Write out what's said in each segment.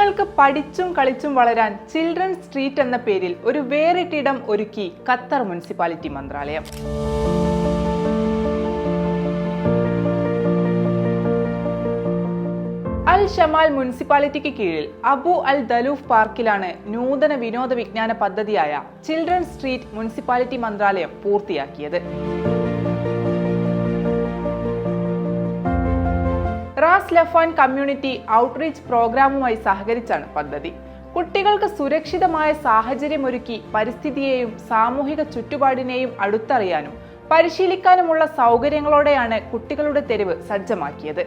കുട്ടികൾക്ക് പഠിച്ചും കളിച്ചും വളരാൻ ചിൽഡ്രൻ സ്ട്രീറ്റ് എന്ന പേരിൽ ഒരു വേറിട്ടിടം ഒരുക്കി ഖത്തർ മുനിസിപ്പാലിറ്റി മന്ത്രാലയം. അൽ ഷമാൽ മുനിസിപ്പാലിറ്റിക്ക് കീഴിൽ അബു അൽ ദലൂഫ് പാർക്കിലാണ് നൂതന വിനോദ വിജ്ഞാന പദ്ധതിയായ ചിൽഡ്രൻ സ്ട്രീറ്റ് മുനിസിപ്പാലിറ്റി മന്ത്രാലയം പൂർത്തിയാക്കിയത്. റാസ് ലഫാൻ കമ്മ്യൂണിറ്റി ഔട്ട്റീച്ച് പ്രോഗ്രാമുമായി സഹകരിച്ചാണ് പദ്ധതി. കുട്ടികൾക്ക് സുരക്ഷിതമായ സാഹചര്യമൊരുക്കി പരിസ്ഥിതിയെയും സാമൂഹിക ചുറ്റുപാടിനെയും അടുത്തറിയാനും പരിശീലിക്കാനുമുള്ള സൗകര്യങ്ങളോടെയാണ് കുട്ടികളുടെ തെരുവ് സജ്ജമാക്കിയത്.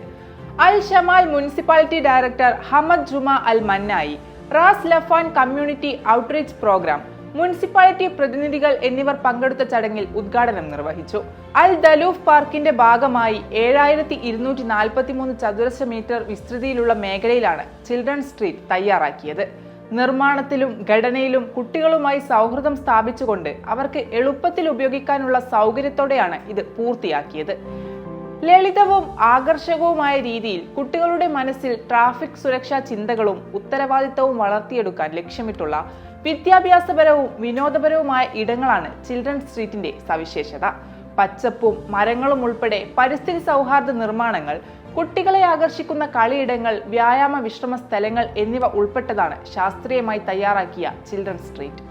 Al Shamal municipality director Hamad Juma Al Mannai Ras Laffan community outreach programme municipality പ്രതിനിധികൾ എന്നിവർ പങ്കെടുത്ത ചടങ്ങിൽ ഉദ്ഘാടനം നിർവഹിച്ചു. അൽ ദലൂഫ് പാർക്കിന്റെ ഭാഗമായി ഏഴായിരത്തി ഇരുന്നൂറ്റി നാൽപ്പത്തി മൂന്ന് ചതുരശ്ര മീറ്റർ വിസ്തൃതിയിലുള്ള മേഖലയിലാണ് ചിൽഡ്രൻ സ്ട്രീറ്റ് തയ്യാറാക്കിയത്. നിർമ്മാണത്തിലും ഘടനയിലും കുട്ടികളുമായി സൗഹൃദം സ്ഥാപിച്ചുകൊണ്ട് അവർക്ക് എളുപ്പത്തിൽ ഉപയോഗിക്കാനുള്ള സൗകര്യത്തോടെയാണ് ഇത് പൂർത്തിയാക്കിയത്. ലളിതവും ആകർഷകവുമായ രീതിയിൽ കുട്ടികളുടെ മനസ്സിൽ ട്രാഫിക് സുരക്ഷാ ചിന്തകളും ഉത്തരവാദിത്തവും വളർത്തിയെടുക്കാൻ ലക്ഷ്യമിട്ടുള്ള വിദ്യാഭ്യാസപരവും വിനോദപരവുമായ ഇടങ്ങളാണ് ചിൽഡ്രൻ സ്ട്രീറ്റിന്റെ സവിശേഷത. പച്ചപ്പും മരങ്ങളും ഉൾപ്പെടെ പരിസ്ഥിതി സൗഹാർദ്ദ നിർമ്മാണങ്ങൾ കുട്ടികളെ ആകർഷിക്കുന്ന കളിയിടങ്ങൾ വ്യായാമ വിശ്രമ സ്ഥലങ്ങൾ എന്നിവ ഉൾപ്പെട്ടതാണ് ശാസ്ത്രീയമായി തയ്യാറാക്കിയ ചിൽഡ്രൻ സ്ട്രീറ്റ്.